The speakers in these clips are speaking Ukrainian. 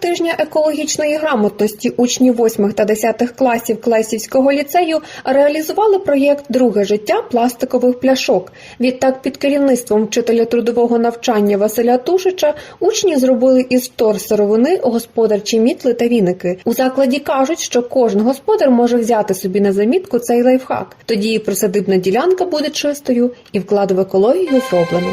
Тижня екологічної грамотності учні 8 та 10 класів Клесівського ліцею реалізували проєкт Друге життя пластикових пляшок. Відтак, під керівництвом вчителя трудового навчання Василя Тушича учні зробили із втор сировини господарчі мітли та віники. У закладі кажуть, що кожен господар може взяти собі на замітку цей лайфхак. Тоді і присадибна ділянка буде чистою, і вклад в екологію зроблено.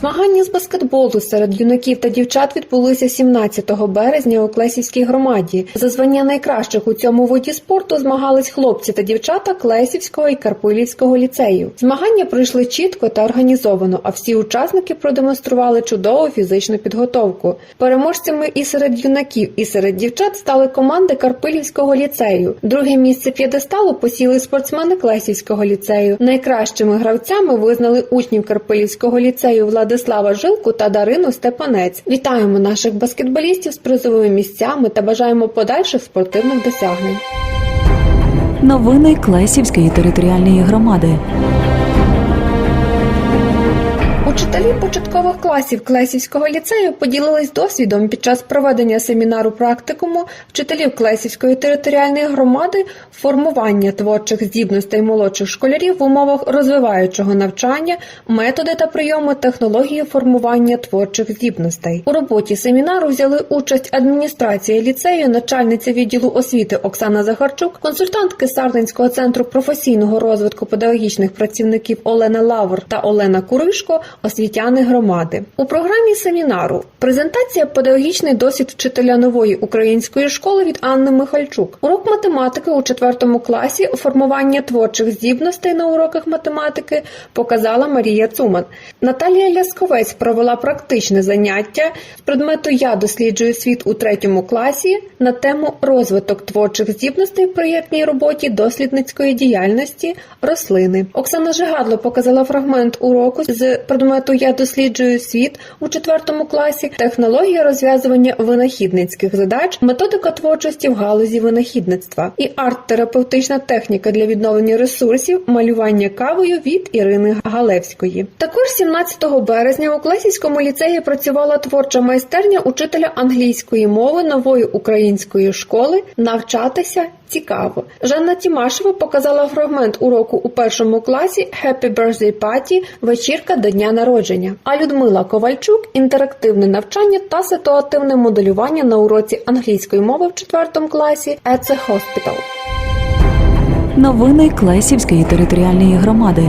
Змагання з баскетболу серед юнаків та дівчат відбулися 17 березня у Клесівській громаді. За звання найкращих у цьому виді спорту змагались хлопці та дівчата Клесівського і Карпилівського ліцеїв. Змагання пройшли чітко та організовано, а всі учасники продемонстрували чудову фізичну підготовку. Переможцями і серед юнаків, і серед дівчат стали команди Карпилівського ліцею. Друге місце п'єдесталу посіли спортсмени Клесівського ліцею. Найкращими гравцями визнали учнів Карпилівського ліцею Владислава Жилку та Дарину Степанець. Вітаємо наших баскетболістів з призовими місцями та бажаємо подальших спортивних досягнень. Новини Клесівської територіальної громади. Учителі початкових класів Клесівського ліцею поділились досвідом під час проведення семінару практикуму вчителів Клесівської територіальної громади формування творчих здібностей молодших школярів в умовах розвиваючого навчання, методи та прийоми технології формування творчих здібностей. У роботі семінару взяли участь адміністрація ліцею, начальниця відділу освіти Оксана Захарчук, консультантки Сардинського центру професійного розвитку педагогічних працівників Олена Лавр та Олена Куришко, освітяни громади. У програмі семінару презентація педагогічний досвід вчителя нової української школи від Анни Михальчук, урок математики у четвертому класі, формування творчих здібностей на уроках математики показала Марія Цуман. Наталія Лясковець провела практичне заняття з предмету Я досліджую світ у третьому класі на тему розвиток творчих здібностей в проєктній роботі дослідницької діяльності рослини. Оксана Жигадло показала фрагмент уроку з предмету Я досліджую світ у четвертому класі, технологія розв'язування винахідницьких задач, методика творчості в галузі винахідництва і арт-терапевтична техніка для відновлення ресурсів, малювання кавою від Ірини Галевської. Також 17 березня у Клесівському ліцеї працювала творча майстерня учителя англійської мови нової української школи навчатися цікаво. Жанна Тімашева показала фрагмент уроку у першому класі Happy Birthday Party вечірка до дня народження. А Людмила Ковальчук інтерактивне навчання та ситуативне моделювання на уроці англійської мови в четвертому класі At the Hospital. Новини Клесівської територіальної громади.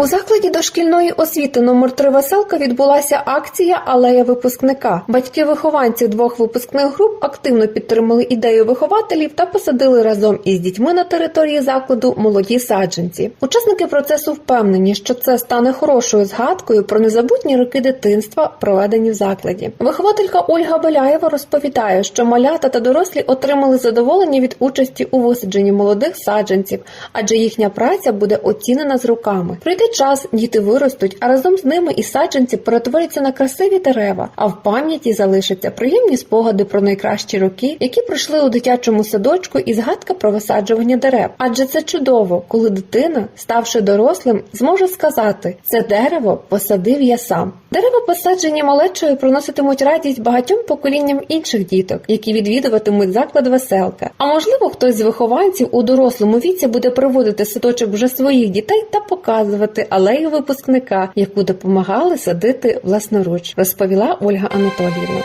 У закладі дошкільної освіти номер 3 Веселка відбулася акція Алея випускника. Батьки вихованців двох випускних груп активно підтримали ідею вихователів та посадили разом із дітьми на території закладу молоді саджанці. Учасники процесу впевнені, що це стане хорошою згадкою про незабутні роки дитинства, проведені в закладі. Вихователька Ольга Беляєва розповідає, що малята та дорослі отримали задоволення від участі у висадженні молодих саджанців, адже їхня праця буде оцінена з руками. Пройде час, діти виростуть, а разом з ними і саджанці перетворяться на красиві дерева, а в пам'яті залишаться приємні спогади про найкращі роки, які пройшли у дитячому садочку, і згадка про висаджування дерев. Адже це чудово, коли дитина, ставши дорослим, зможе сказати: це дерево посадив я сам. Дерева, посаджені малечою, приноситимуть радість багатьом поколінням інших діток, які відвідуватимуть заклад веселка. А можливо, хтось з вихованців у дорослому віці буде приводити садочок вже своїх дітей та показувати алею випускника, яку допомагали садити власноруч, розповіла Ольга Анатоліївна.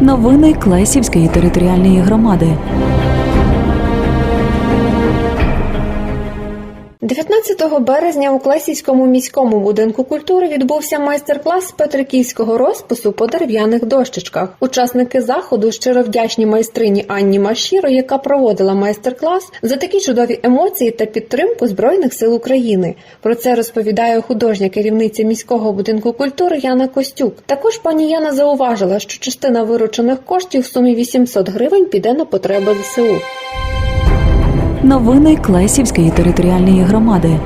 Новини Клесівської територіальної громади. 19 березня у Клесівському міському будинку культури відбувся майстер-клас петриківського розпису по дерев'яних дощечках. Учасники заходу щиро вдячні майстрині Анні Машіро, яка проводила майстер-клас за такі чудові емоції та підтримку Збройних сил України. Про це розповідає художня керівниця міського будинку культури Яна Костюк. Також пані Яна зауважила, що частина виручених коштів в сумі 800 гривень піде на потреби ЗСУ. Новини Клесівської територіальної громади.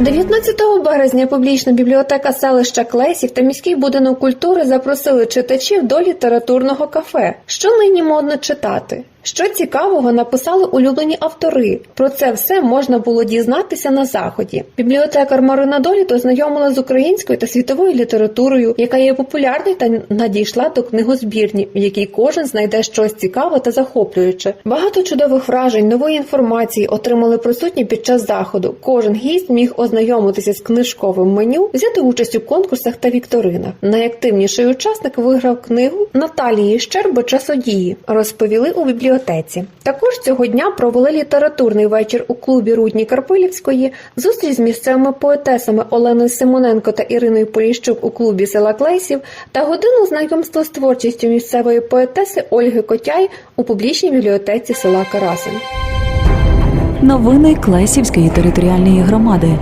19 березня публічна бібліотека селища Клесів та міський будинок культури запросили читачів до літературного кафе. Що нині модно читати? Що цікавого написали улюблені автори. Про це все можна було дізнатися на заході. Бібліотекар Марина Доліт ознайомила з українською та світовою літературою, яка є популярною та надійшла до книгозбірні, в якій кожен знайде щось цікаве та захоплююче. Багато чудових вражень, нової інформації отримали присутні під час заходу. Кожен гість міг ознайомитися з книжковим меню, взяти участь у конкурсах та вікторинах. Найактивніший учасник виграв книгу Наталії Щерби Часодії. Розповіли у бібліотеці. Також цього дня провели літературний вечір у клубі Рудні Карпилівської, зустріч з місцевими поетесами Оленою Симоненко та Іриною Поліщук у клубі села Клесів та годину знайомства з творчістю місцевої поетеси Ольги Котяй у публічній бібліотеці села Карасин. Новини Клесівської територіальної громади.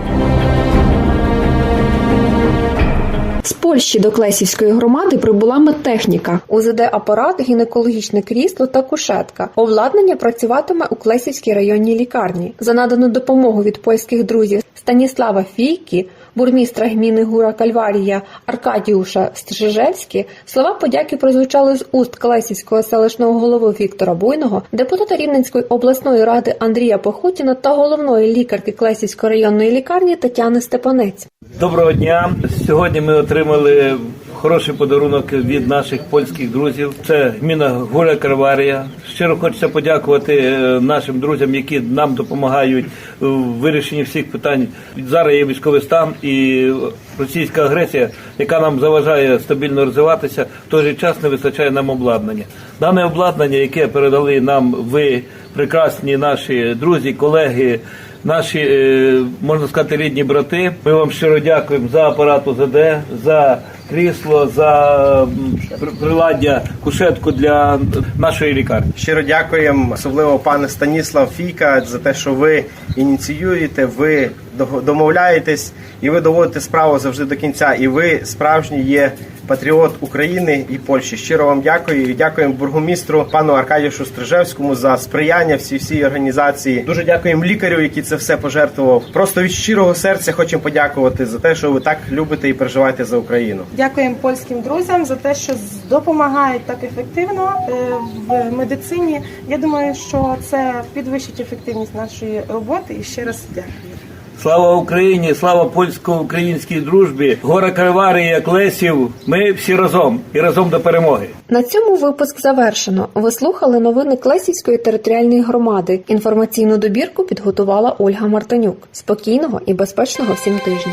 З Польщі до Клесівської громади прибула медтехніка, УЗД-апарат, гінекологічне крісло та кушетка. Обладнання працюватиме у Клесівській районній лікарні. За надану допомогу від польських друзів Станіслава Фійкі, бурмістра гміни Гура Кальварія Аркадіуша Стрижевські, слова подяки прозвучали з уст Клесівського селищного голови Віктора Буйного, депутата Рівненської обласної ради Андрія Похутіна та головної лікарки Клесівської районної лікарні Тетяни Степанець. Доброго дня. Сьогодні ми отримали хороший подарунок від наших польських друзів. Це гміна Гуля Карварія. Щиро хочеться подякувати е, нашим друзям, які нам допомагають у вирішенні всіх питань. Зараз є військовий стан і російська агресія, яка нам заважає стабільно розвиватися. В той же час не вистачає нам обладнання. Дане обладнання, яке передали нам ви, прекрасні наші друзі, колеги наші, е, можна сказати, рідні брати. Ми вам щиро дякуємо за апарат ОЗД, за крісло, за приладдя, кушетку для нашої лікарні. Щиро дякуємо, особливо пане Станіслав Фійка, за те, що ви ініціюєте, ви домовляєтесь і ви доводите справу завжди до кінця. І ви справжній є патріот України і Польщі. Щиро вам дякую і дякуємо бургомістру пану Аркадішу Стрижевському за сприяння всій всій організації. Дуже дякуємо лікарю, який це все пожертвував. Просто від щирого серця хочемо подякувати за те, що ви так любите і переживаєте за Україну. Дякуємо польським друзям за те, що допомагають так ефективно е, в медицині. Я думаю, що це підвищить ефективність нашої роботи. І ще раз дякую. Слава Україні, слава польсько-українській дружбі, гора Карварія, Клесів. Ми всі разом і разом до перемоги. На цьому випуск завершено. Ви слухали новини Клесівської територіальної громади. Інформаційну добірку підготувала Ольга Мартинюк. Спокійного і безпечного всім тижня.